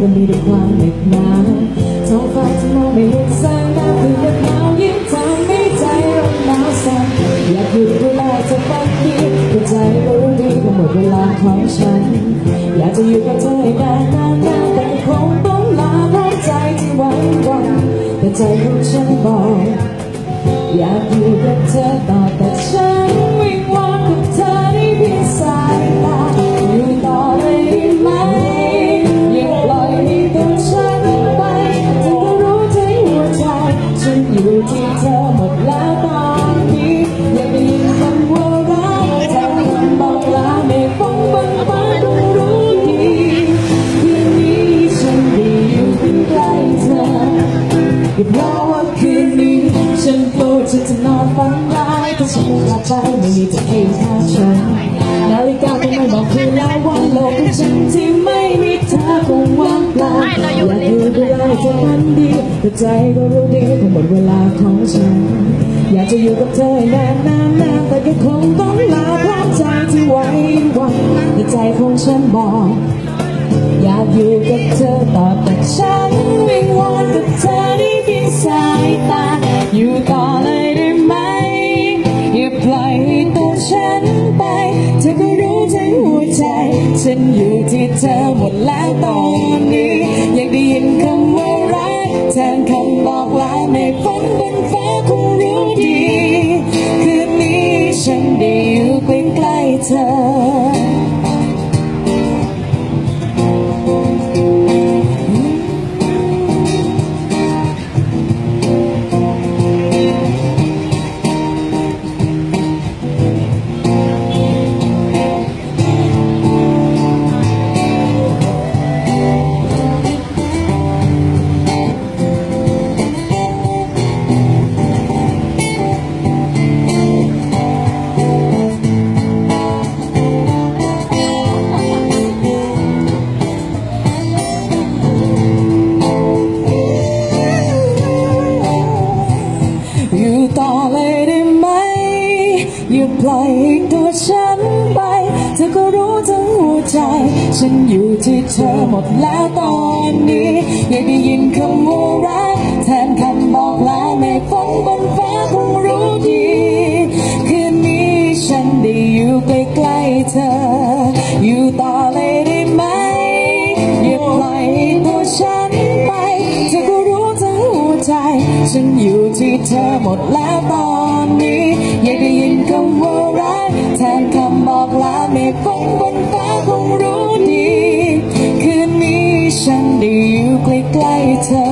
ก็มีแต่ความเหน็บหนาท้องฟ้าที่มองไม่เห็นแสงดาวคือเดือหนาวยิ่งทำให้ใจร้อนหนาวสั่นอยากหยุดเวลาจะฟันดีแต่ใจรู้ดีว่าหมดเวลาของฉัน อยากจะอยู่กับเธอให้นานนานนานแต่คงต้องลาเพราะใจที่หวั่งหวังแต่ใจของฉันบอกอยากอยู่กับเธอต่อไป ที่เธอหมดแล้วตอนนี้อยากได้ยินคำว่ารักแทนคำบอกลาไม่ฟังบนฟ้าต้องรู้ดีคืนนี้ฉันได้อยู่ใกล้เธอก็เพราะว่าคืนนี้ฉันกลัวฉันจะนอนฝันร้ายถ้าฉันหลับไปไม่มีเธอเคียงข้างฉันู่ดูแลเธอมันดีแต่ใจก็รู้ดีว่าหมดเวลาของฉัน อยากจะอยู่กับเธอนานนานนานแต่ก็คงต้องลาพราะใจที่ไว้วันแต่ใจของฉันบอก อยากอยู่กับเธอต่อแต่ฉันวิงวอนกับเธอได้เพียงสายตา อยู่ต่อเลยได้ไหมอย่าปล่อยให้ตัวฉันไปเธอก็รู้ทั้งหัวใจ ฉันอยู่ที่เธอหมดแล้วตอนนี้ ฉันอยู่ที่เธอหมดแล้วตอนนี้อย่าได้ยินคำว่ารักแทนคำบอกลาเมฆฝนบนฟ้าคงรู้ดี คืนนี้ฉันได้อยู่ใกล้ๆเธอ อยู่ต่อเลยได้ไหม อย่าปล่อยตัวฉันไปเธอก็รู้ทั้งหัวใจ ฉันอยู่ที่เธอหมดแล้วตอนนี้อย่าได้ ฉันได้อยู่ใกล้ๆเธอ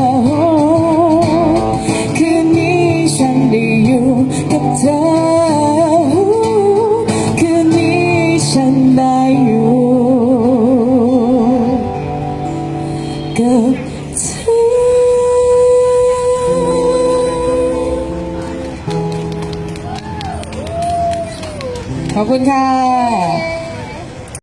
คืนนี้ฉันได้อยู่กับเธอ คืนนี้ฉันได้อยู่กับเธอขอบคุณค่ะ